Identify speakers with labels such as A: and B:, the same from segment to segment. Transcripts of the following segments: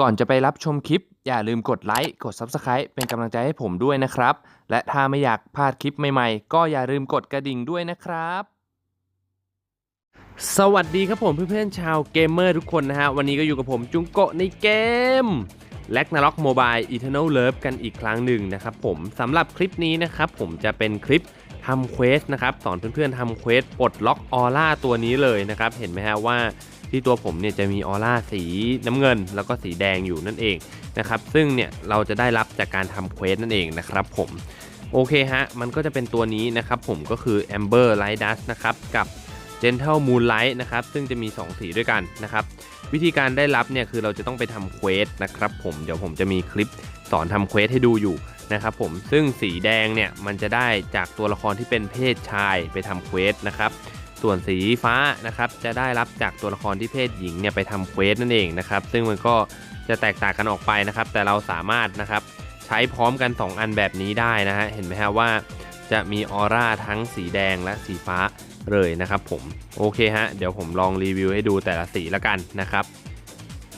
A: ก่อนจะไปรับชมคลิป อย่าลืมกดไลค์กด Subscribe เป็นกำลังใจให้ผมด้วยนะครับ และถ้าไม่อยากพลาดคลิปใหม่ๆ ก็อย่าลืมกดกระดิ่งด้วยนะครับ สวัสดีครับผมเพื่อนๆชาวเกมเมอร์ทุกคนนะฮะ วันนี้ก็อยู่กับผมจุงโกะในเกม l a g n a r o k Mobile Eternal Love กันอีกครั้งหนึ่งนะครับผมสำหรับคลิปนี้นะครับผมจะเป็นคลิปทำเควสนะครับสอนเพื่อนๆทำเควสปลดล็อกออร่าตัวนี้เลยนะครับ เห็นไหมฮะว่า ที่ตัวผมเนี่ยจะมีออร่าสีน้ำเงิน แล้วก็สีแดงอยู่นั่นเองนะครับซึ่งเนี่ยเราจะได้รับจากการทำเควสนั่นเองนะครับผมโอเคฮะ มันก็จะเป็นตัวนี้นะครับผมก็คือ Amber Light Dust นะครับกับ Gentle Moonlight นะครับซึ่งจะมี 2 สีด้วยกันนะครับวิธีการได้รับเนี่ยคือเราจะต้องไปทำเควสนะครับผมเดี๋ยวผมจะมีคลิปสอนทำเควสให้ดูอยู่นะครับผมซึ่งสีแดงเนี่ยมันจะได้จากตัวละครที่เป็นเพศชายไปทำเควสนะครับ ส่วนสีฟ้านะครับจะได้รับจากตัวละครที่เพศหญิงเนี่ยไปทำเควสนั่นเองนะครับซึ่งมันก็จะแตกต่างกันออกไปนะครับ แต่เราสามารถนะครับใช้พร้อมกัน 2 อันแบบนี้ได้นะฮะเห็นไหมฮะว่าจะมีออร่าทั้งสีแดงและสีฟ้าเลยนะครับผมโอเคฮะเดี๋ยวผมลองรีวิวให้ดูแต่ละสีล้วกันนะครับ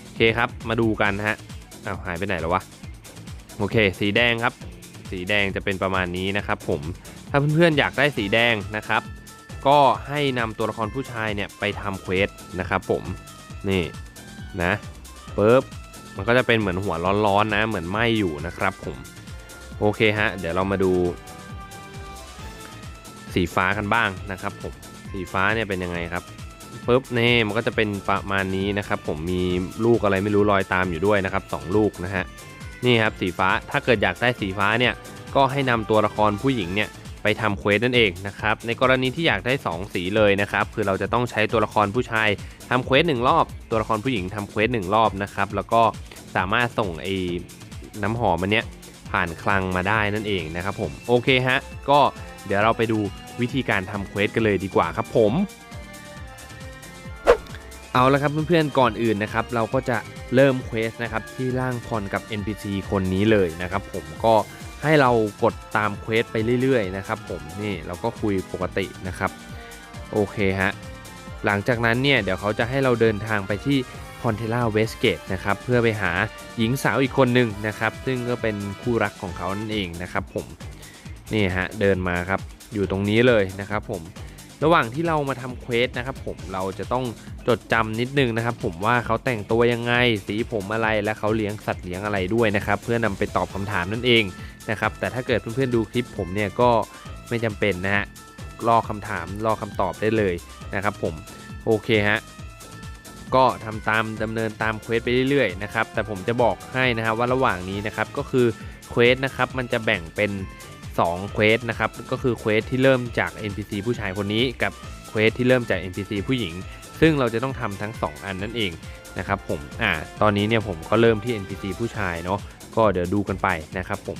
A: โอเคครับมาดูกันฮะเอาหายไปไหนแล้ววะโอเค สีแดงครับ สีแดงจะเป็นประมาณนี้นะครับผมถ้าเพื่อนๆอยากได้สีแดงนะครับ ก็ให้นำตัวละครผู้ชายเนี่ยไปทำเควสนะครับผมนี่นะปึ๊บมันก็จะเป็นเหมือนหัวร้อนๆนะเหมือนไหมอยู่นะครับผมโอเคฮะเดี๋ยวเรามาดู สีฟ้ากันบ้างนะครับผมสีฟ้าเนี่ยเป็นยังไงครับปึ๊บนี่มันก็จะเป็นประมาณนี้นะครับ ผมมีลูกอะไรไม่รู้ลอยตามอยู่ด้วยนะครับสองลูกนะฮะนี่ครับสีฟ้าถ้าเกิดอยากได้สีฟ้าเนี่ยก็ให้นำตัวละครผู้หญิงเนี่ย ไปทำเควสนั่นเองนะครับ ในกรณีที่อยากได้ 2 สีเลยนะครับ คือเราจะต้องใช้ตัวละครผู้ชายทำเควสหนึ่งรอบ ตัวละครผู้หญิงทำเควสหนึ่งรอบนะครับ แล้วก็สามารถส่งไอ้น้ำหอมมันเนี้ยผ่านคลังมาได้นั่นเองนะครับผม โอเคฮะ ก็เดี๋ยวเราไปดูวิธีการทำเควสกันเลยดีกว่าครับผมเอาละครับเพื่อนๆก่อนอื่นนะครับเราก็จะเริ่มเควสนะครับที่ร่างพรกับ NPC คนนี้เลยนะครับผมก็ ให้เรากดตามเควสไปเรื่อยๆนะครับผมนี่เราก็คุยปกตินะครับโอเคฮะหลังจากนั้นเนี่ยเดี๋ยวเขาจะให้เราเดินทางไปที่พอนเทล่าเวสเกตนะครับเพื่อไปหาหญิงสาวอีกคนหนึ่งนะครับซึ่งก็เป็นคู่รักของเขานั่นเองนะครับผมนี่ฮะเดินมาครับอยู่ตรงนี้เลยนะครับผม ระหว่างที่เรามาทำเควสนะครับผมเราจะต้องจดจำนิดนึงนะครับ ผมว่าเขาแต่งตัวยังไง สีผมอะไรและเขาเลี้ยงสัตว์เลี้ยงอะไรด้วยนะครับ เพื่อนำไปตอบคำถามนั่นเองนะครับ แต่ถ้าเกิดเพื่อนๆดูคลิปผมเนี่ยก็ไม่จำเป็นนะฮะรอคำถามรอคำตอบได้เลยนะครับ ผมโอเคฮะก็ทำตามดำเนินตามเควสไปเรื่อยๆนะครับแต่ผมจะบอกให้นะครับว่าระหว่างนี้นะครับก็คือเควสนะครับมันจะแบ่งเป็น 2เควสนะครับก็คือเควสที่เริ่มจาก NPC ผู้ชายคนนี้กับเควสที่เริ่มจาก NPC ผู้หญิง ซึ่งเราจะต้องทำทั้ง 2 อันนั่นเองนะครับผมอ่าตอนนี้เนี่ยผมก็เริ่มที่ NPC ผู้ชายเนาะก็เดี๋ยวดูกันไปนะครับผม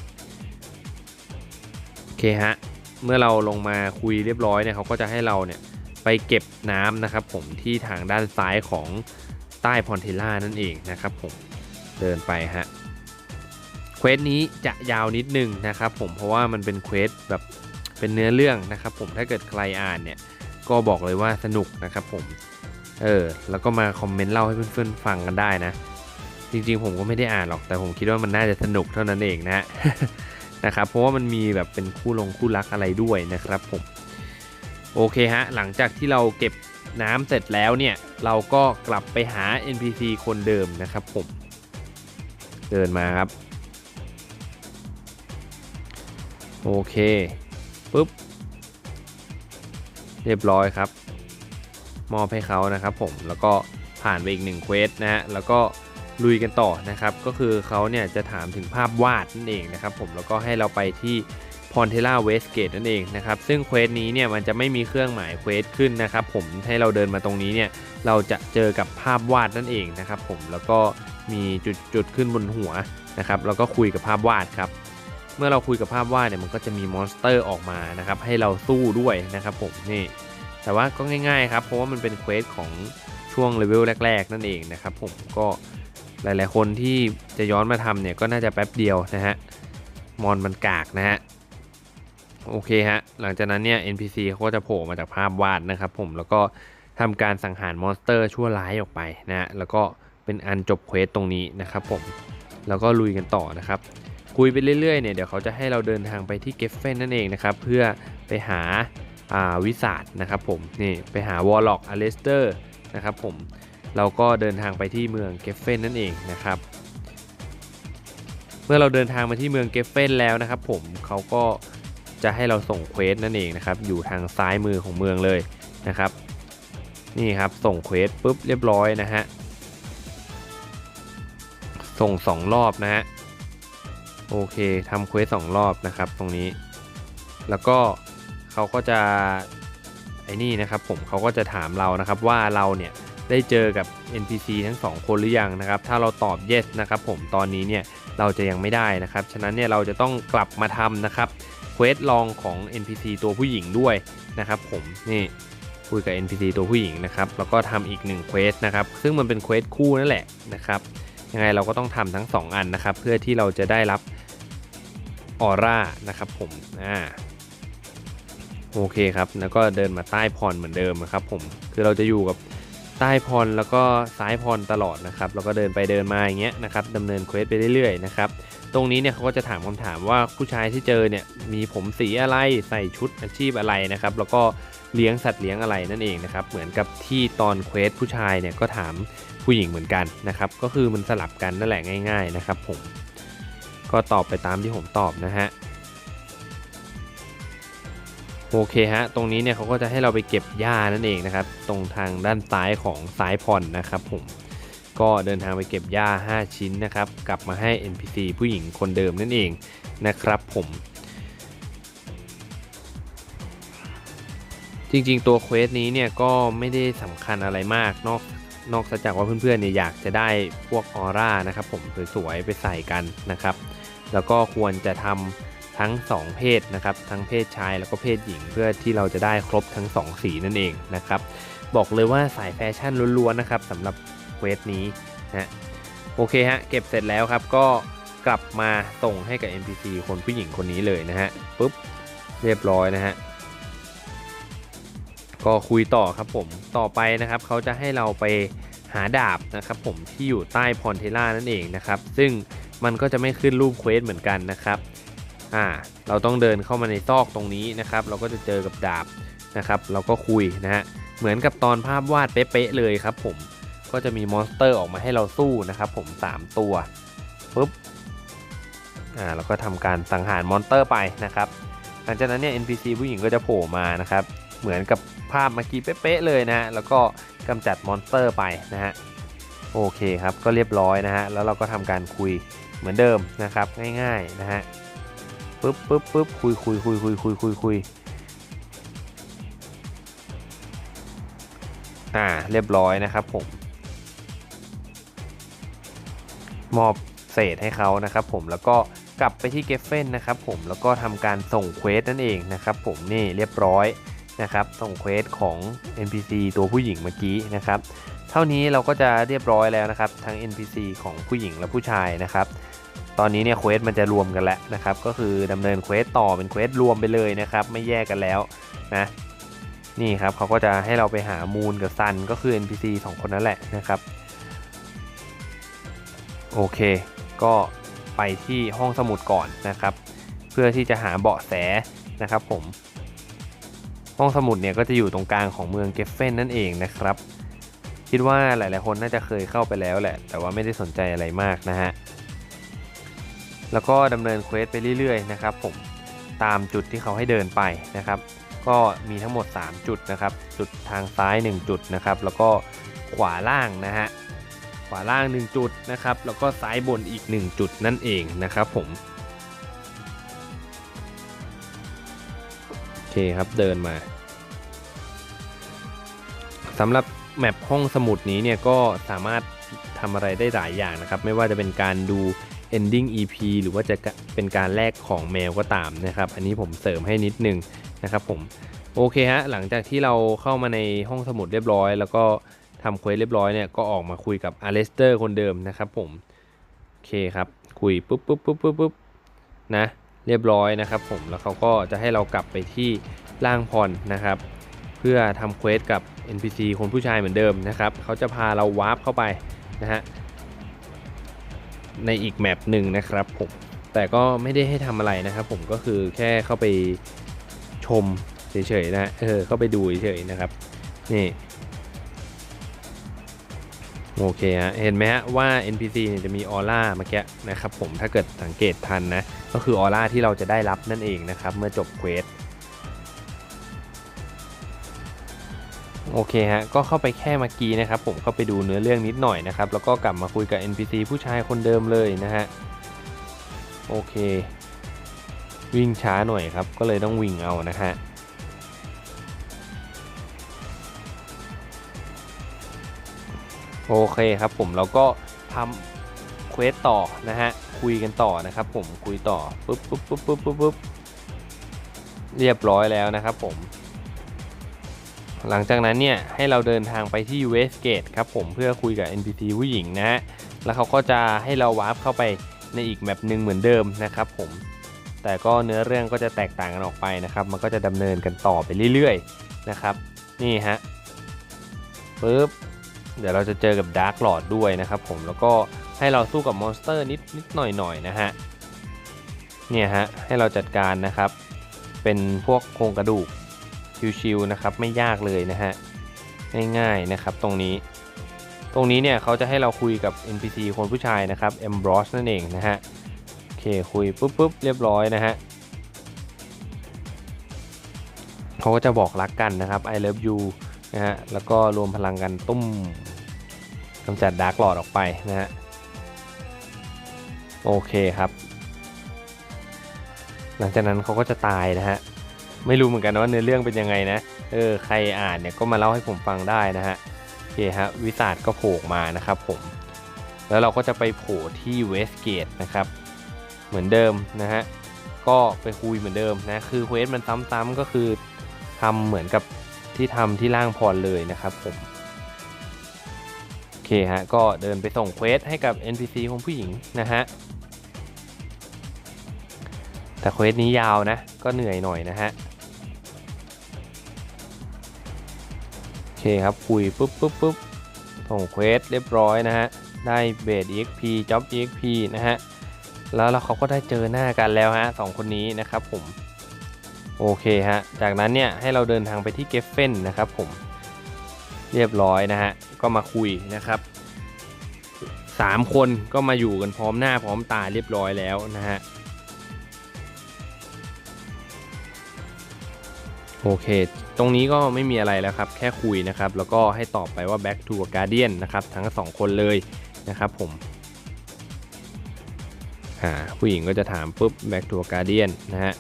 A: โอเคฮะเมื่อเราลงมาคุยเรียบร้อยเนี่ยเขาก็จะให้เราเนี่ยไปเก็บน้ำนะครับผมที่ทางด้านซ้ายของใต้พอนเทล่านั่นเองนะครับผมเดินไปฮะ เควสนี้จะยาวนิดนึงนะครับผมเพราะว่ามันเป็นเควสแบบเป็นเนื้อเรื่องนะครับผมถ้าเกิดใครอ่านเนี่ยก็บอกเลยว่าสนุกนะครับผมเออแล้วก็มาคอมเมนต์เล่าให้เพื่อนๆฟังกันได้นะ จริงๆผมก็ไม่ได้อ่านหรอกแต่ผมคิดว่ามันน่าจะสนุกเท่านั้นเองนะนะครับเพราะว่ามันมีแบบเป็นคู่ลงคู่รักอะไรด้วยนะครับผมโอเคฮะหลังจากที่เราเก็บน้ำเสร็จแล้วเนี่ยเราก็กลับไปหา NPC คนเดิมนะครับผมเดินมาครับ โอเคปุ๊บ เรียบร้อยครับ มอบให้เขานะครับผมแล้วก็ผ่านไปอีกหนึ่งเควสนะฮะแล้วก็ลุยกันต่อนะครับ ก็คือเขาเนี่ยจะถามถึงภาพวาดนั่นเองนะครับผมแล้วก็ให้เราไปที่พอนเทล่าเวสเกตนั่นเองนะครับ ซึ่งเควสนี้เนี่ยมันจะไม่มีเครื่องหมายเควสขึ้นนะครับผมให้เราเดินมาตรงนี้เนี่ยเราจะเจอกับภาพวาดนั่นเองนะครับผมแล้วก็มีจุดจุดขึ้นบนหัวนะครับแล้วก็คุยกับภาพวาดครับ เมื่อเราคุยกับภาพวาดเนี่ยมันก็จะมีมอนสเตอร์ออกมานะครับให้เราสู้ด้วยนะครับผมนี่แต่ว่าก็ง่าย ๆ ครับเพราะว่ามันเป็นเควสของช่วงเลเวลแรก ๆ นั่นเองนะครับผมก็หลายๆคนที่จะย้อนมาทำเนี่ยก็น่าจะแป๊บเดียวนะฮะมอนมันกากนะฮะโอเคฮะหลังจากนั้นเนี่ย NPC เขาก็จะโผล่มาจากภาพวาดนะครับผมแล้วก็ทำการสังหารมอนสเตอร์ชั่วร้ายออกไปนะฮะแล้วก็เป็นอันจบเควสตรงนี้นะครับผมแล้วก็ลุยกันต่อนะครับ คุยไปเรื่อยๆเนี่ยเดี๋ยวเขาจะให้เราเดินทางไปที่เกฟเฟนนั่นเองนะครับเพื่อไปหาาวิสาดนะครับผมนี่ไปหาวอลล็อกอเลสเตอร์นะครับผมเราก็เดินทางไปที่เมืองเกฟเฟนนั่นเองนะครับ เมื่อเราเดินทางมาที่เมืองเกฟเฟนแล้วนะครับ ผมเขาก็จะให้เราส่งเควสนั่นเองนะครับอยู่ทางซ้ายมือของเมืองเลยนะครับ นี่ครับส่งเควสปุ๊บเรียบร้อยนะฮะส่งสองรอบนะฮะ โอเคทำเควสสองรอบนะครับตรงนี้ แล้วก็เขาก็จะไอ้นี่นะครับผมเขาก็จะถามเรานะครับว่าเราเนี่ยได้เจอกับ NPC ทั้งสองคนหรือยังนะครับ ถ้าเราตอบ yes นะครับผมตอนนี้เนี่ยเราจะยังไม่ได้นะครับ ฉะนั้นเนี่ยเราจะต้องกลับมาทำนะครับเควสลองของ NPC ตัวผู้หญิงด้วยนะครับ ผมนี่คุยกับ NPC ตัวผู้หญิงนะครับแล้วก็ทำอีก1เควสนะครับซึ่งมันเป็นเควสคู่นั่นแหละนะครับยังไงเราก็ต้องทำทั้ง 2 อันนะครับ เพื่อที่เราจะได้รับ ออร่านะครับผมอ่าโอเคครับ แล้วก็เดินมาใต้พรเหมือนเดิมนะครับผมคือเราจะอยู่กับใต้พรแล้วก็ซ้ายพรตลอดนะครับแล้วก็เดินไปเดินมาอย่างเงี้ยนะครับดำเนินเควสไปเรื่อยๆนะครับตรงนี้เนี่ยเขาก็จะถามคำถามว่าผู้ชายที่เจอเนี่ยมีผมสีอะไรใส่ชุดอาชีพอะไรนะครับแล้วก็เลี้ยงสัตว์เลี้ยงอะไรนั่นเองนะครับเหมือนกับที่ตอนเควสผู้ชายเนี่ยก็ถามผู้หญิงเหมือนกันนะครับก็คือมันสลับกันนั่นแหละง่าย ๆ นะครับผม ก็ตอบไปตามที่ผมตอบนะฮะโอเคฮะ ตรงนี้เนี่ยเขาก็จะให้เราไปเก็บหญ้านั่นเองนะครับ ตรงทางด้านซ้ายของซ้ายพรนะครับผม ก็เดินทางไปเก็บหญ้า 5 ชิ้นนะครับ กลับมาให้ NPC ผู้หญิงคนเดิมนั่นเองนะครับผม จริงๆตัวเควสนี้เนี่ยก็ไม่ได้สำคัญอะไรมากนอกนอกจากว่าเพื่อนๆเนี่ยอยากจะได้พวกออร่านะครับผมสวยๆไปใส่กันนะครับ แล้วก็ควรจะทำทั้ง 2 เพศนะครับ ทั้งเพศชายแล้วก็เพศหญิง เพื่อที่เราจะได้ครบทั้ง 2 สีนั่นเองนะครับ บอกเลยว่าสายแฟชั่นล้วนๆนะครับสำหรับเควสนี้นะโอเคฮะเก็บเสร็จแล้วครับก็กลับมาส่งให้กับ NPC คนผู้หญิงคนนี้เลยนะฮะปุ๊บเรียบร้อยนะฮะก็คุยต่อครับผมต่อไปนะครับเขาจะให้เราไปหาดาบนะครับผมที่อยู่ใต้พรเทล่านั่นเองนะครับ ซึ่ง มันก็จะไม่ขึ้นรูปเควสเหมือนกันนะครับอ่าเราต้องเดินเข้ามาในซอกตรงนี้นะครับ เราก็จะเจอกับดาบนะครับ เราก็คุยนะฮะเหมือนกับตอนภาพวาดเป๊ะๆเลยครับผมก็จะมีมอนสเตอร์ออกมาให้เราสู้นะครับ ผม 3 ตัวปุ๊บอ่าเราก็ทำการสังหารมอนสเตอร์ไปนะครับหลังจากนั้นเนี่ย NPC ผู้หญิงก็จะโผล่มานะครับ เหมือนกับภาพเมื่อกี้เป๊ะๆเลยนะฮะแล้วก็กำจัดมอนสเตอร์ไปนะฮะโอเคครับก็เรียบร้อยนะฮะแล้วเราก็ทำการคุย เหมือนเดิมนะครับง่ายๆนะฮะปึ๊บปึ๊บปึ๊บคุยคุยคุยคุยคุยคุยคุยอ่าเรียบร้อยนะครับผมมอบเศษให้เขานะครับผมแล้วก็กลับไปที่เกฟเฟนนะครับผมแล้วก็ทำการส่งเควสนั่นเองนะครับผมนี่เรียบร้อยนะครับส่งเควสของ NPC ตัวผู้หญิงเมื่อกี้นะครับ เท่านี้เราก็จะเรียบร้อยแล้วนะครับ ทั้ง NPC ของผู้หญิงและผู้ชายนะครับ ตอนนี้เนี่ยเควสมันจะรวมกันแล้วนะครับ ก็คือดำเนินเควสต่อเป็นเควสรวมไปเลยนะครับ ไม่แยกกันแล้วนะนี่ครับเขาก็จะให้เราไปหามูนกับซันก็คือ NPC 2 คนนั้นแหละนะครับ โอเค ก็ไปที่ห้องสมุดก่อนนะครับ เพื่อที่จะหาเบาะแสนะครับผม ห้องสมุดเนี่ยก็จะอยู่ตรงกลางของเมืองเกฟเฟนนั่นเองนะครับ คิดว่าหลาย ๆ คนน่าจะเคยเข้าไปแล้วแหละ แต่ว่าไม่ได้สนใจอะไรมากนะฮะ แล้วก็ดำเนินเควสไปเรื่อยๆนะครับผมตามจุดที่เขาให้เดินไปนะครับ ก็มีทั้งหมด 3 จุดนะครับ จุดทางซ้าย 1 จุดนะครับ แล้วก็ขวาล่างนะฮะขวาล่าง 1 จุดนะครับ แล้วก็ซ้ายบนอีก 1 จุดนั่นเองนะครับผมโอเคครับเดินมาสำหรับแมปห้องสมุดนี้เนี่ยก็สามารถทำอะไรได้หลายอย่างนะครับ ไม่ว่าจะเป็นการดู ending EP หรือว่าจะเป็นการแลกของแมวก็ตามนะครับ อันนี้ผมเสริมให้นิดนึงนะครับผมโอเคฮะหลังจากที่เราเข้ามาในห้องสมุดเรียบร้อย แล้วก็ทำเควสเรียบร้อยเนี่ยก็ออกมาคุยกับอเลสเตอร์คนเดิมนะครับผมโอเคครับคุยปุ๊บปุ๊บปุ๊บปุ๊บปุ๊บนะเรียบร้อยนะครับผมแล้วเขาก็จะให้เรากลับไปที่ล่างพรนะครับ เพื่อทำเควสกับ NPC คนผู้ชายเหมือนเดิมนะครับเขาจะพาเราวาร์ปเข้าไปนะฮะ ในอีกแมปหนึ่งนะครับผมแต่ก็ไม่ได้ให้ทำอะไรนะครับ ผมก็คือแค่เข้าไปชมเฉยๆนะเออเข้าไปดูเฉยๆนะครับนี่โอเคฮะเห็นไหมฮะว่า NPC เนี่ยจะมีออร่าเมื่อกี้นะครับผมถ้าเกิดสังเกตทันนะก็คือออร่าที่เราจะได้รับนั่นเองนะครับเมื่อจบเควส โอเคฮะ ก็เข้าไปแค่เมื่อกี้นะครับ ผมก็ไปดูเนื้อเรื่องนิดหน่อยนะครับ แล้วก็กลับมาคุยกับ NPC ผู้ชายคนเดิมเลยนะฮะ โอเค วิ่งช้าหน่อยครับ ก็เลยต้องวิ่งเอานะฮะ โอเคครับผมเราก็ทำเควสต่อนะฮะ คุยกันต่อนะครับผม คุยต่อ ปุ๊บปุ๊บปุ๊บปุ๊บปุ๊บปุ๊บเรียบร้อยแล้วนะครับผม หลังจากนั้นเนี่ยให้เราเดินทางไปที่ Westgate ครับผมเพื่อคุยกับ NPC ผู้หญิงนะฮะแล้วเขาก็จะให้เราวาร์ปเข้าไปในอีกแมปหนึ่งเหมือนเดิมนะครับผมแต่ก็เนื้อเรื่องก็จะแตกต่างกันออกไปนะครับ มันก็จะดำเนินกันต่อไปเรื่อยๆนะครับนี่ฮะปุ๊บเดี๋ยวเราจะเจอกับดาร์กหลอดด้วยนะครับผมแล้วก็ให้เราสู้กับมอนสเตอร์นิดนิดหน่อยหน่อยนะฮะเนี่ยฮะให้เราจัดการนะครับ เป็นพวกโครงกระดูก ชิวๆนะครับไม่ยากเลยนะฮะง่ายๆนะครับตรงนี้ ตรงนี้เนี่ยเขาจะให้เราคุยกับ NPC คนผู้ชายนะครับ e m b r o s นั่นเองนะฮะโอเคคุยปุ๊บปุ๊บเรียบร้อยนะฮะเขาก็จะบอกรักกันนะครับ I love you นะฮะแล้วก็รวมพลังกันตุ้มกำจัดดาร์กหลอดออกไปนะฮะโอเคครับ หลังจากนั้นเขาก็จะตายนะฮะ ไม่รู้เหมือนกันว่าเนื้อเรื่องเป็นยังไงนะ เออใครอ่านเนี่ยก็มาเล่าให้ผมฟังได้นะฮะโอเคฮะวิสาดก็โผล่มานะครับผม แล้วเราก็จะไปโผล่ที่เวสเกตนะครับ เหมือนเดิมนะฮะก็ไปคุยเหมือนเดิมนะคือเควสมันซ้ำๆก็คือทำเหมือนกับที่ทำที่ล่างพรเลยนะครับผมโอเคฮะก็เดินไปส่งเควสให้กับ NPC ของผู้หญิงนะฮะแต่เควสนี้ยาวนะ ก็เหนื่อยหน่อยนะฮะ เคครับคุยปุ๊บปุ๊บปุ๊บส่งเควสเรียบร้อยนะฮะ ได้เบส EXP Job EXP นะฮะ แล้วเราเขาก็ได้เจอหน้ากันแล้วฮะสองคนนี้นะครับผม โอเคฮะ จากนั้นเนี่ยให้เราเดินทางไปที่เกฟเฟนนะครับผม เรียบร้อยนะฮะ ก็มาคุยนะครับสามคนก็มาอยู่กันพร้อมหน้าพร้อมตาเรียบร้อยแล้วนะฮะ โอเค ตรงนี้ก็ไม่มีอะไรแล้วครับ แค่คุยนะครับ แล้วก็ให้ตอบไปว่า back to guardian นะครับ ทั้งสองคนเลยนะครับผมอ่าผู้หญิงก็จะถามปุ๊บ back to guardian นะฮะ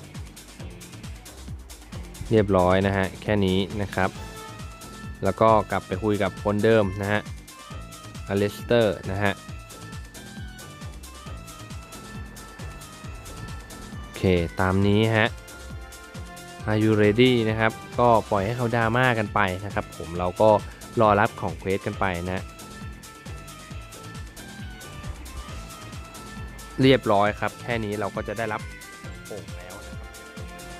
A: เรียบร้อยนะฮะ แค่นี้นะครับ แล้วก็กลับไปคุยกับคนเดิมนะฮะอเลสเตอร์นะฮะ โอเค ตามนี้ฮะ Are you ready นะครับ ก็ปล่อยให้เขาดราม่ากันไปนะครับ ผมเราก็รอรับของเควสกันไปนะ เรียบร้อยครับ แค่นี้เราก็จะได้รับโอ่งแล้วนะครับ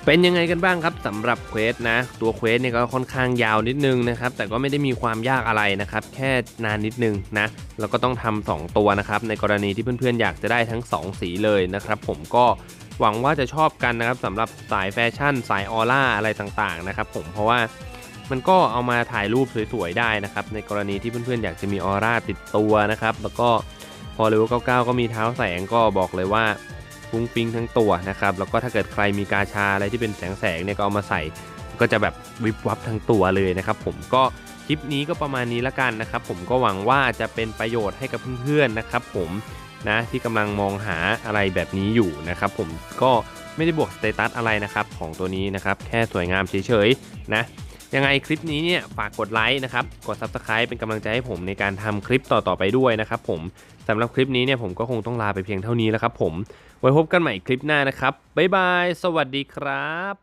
A: เป็นยังไงกันบ้างครับสำหรับเควสนะ ตัวเควสเนี่ยก็ค่อนข้างยาวนิดนึงนะครับ แต่ก็ไม่ได้มีความยากอะไรนะครับ แค่นานนิดนึงนะแล้วก็ต้องทำสองตัวนะครับ ในกรณีที่เพื่อนๆ อยากจะได้ทั้ง 2 สีเลยนะครับ ผมก็หวังว่าจะชอบกันนะครับสำหรับสายแฟชั่น สายออร่าอะไรต่างๆนะครับผมเพราะว่ามันก็เอามาถ่ายรูปสวยๆได้นะครับ ในกรณีที่เพื่อนๆ อยากจะมีออร่าติดตัวนะครับ แล้วก็พอเลเวล99 ก็มีเท้าแสงก็บอกเลยว่า ฟุ้งฟิ้งทั้งตัวนะครับแล้วก็ถ้าเกิดใครมีกาชาอะไรที่เป็นแสงแสงเนี่ยก็เอามาใส่ ก็จะแบบวิบวับทั้งตัวเลยนะครับผมก็คลิปนี้ก็ประมาณนี้ละกันนะครับผมก็หวังว่าจะเป็นประโยชน์ให้กับเพื่อนๆนะครับผมนะที่กำลังมองหาอะไรแบบนี้อยู่นะครับผมก็ไม่ได้บวกสเตตัสอะไรนะครับของตัวนี้นะครับแค่สวยงามเฉยๆนะ ยังไงคลิปนี้เนี่ยฝากกดไลค์นะครับ กด Subscribe เป็นกำลังใจให้ผมในการทำคลิปต่อๆไปด้วยนะครับผมสำหรับคลิปนี้เนี่ยผมก็คงต้องลาไปเพียงเท่านี้แล้วครับผม ไว้พบกันใหม่คลิปหน้านะครับ บ๊ายบาย สวัสดีครับ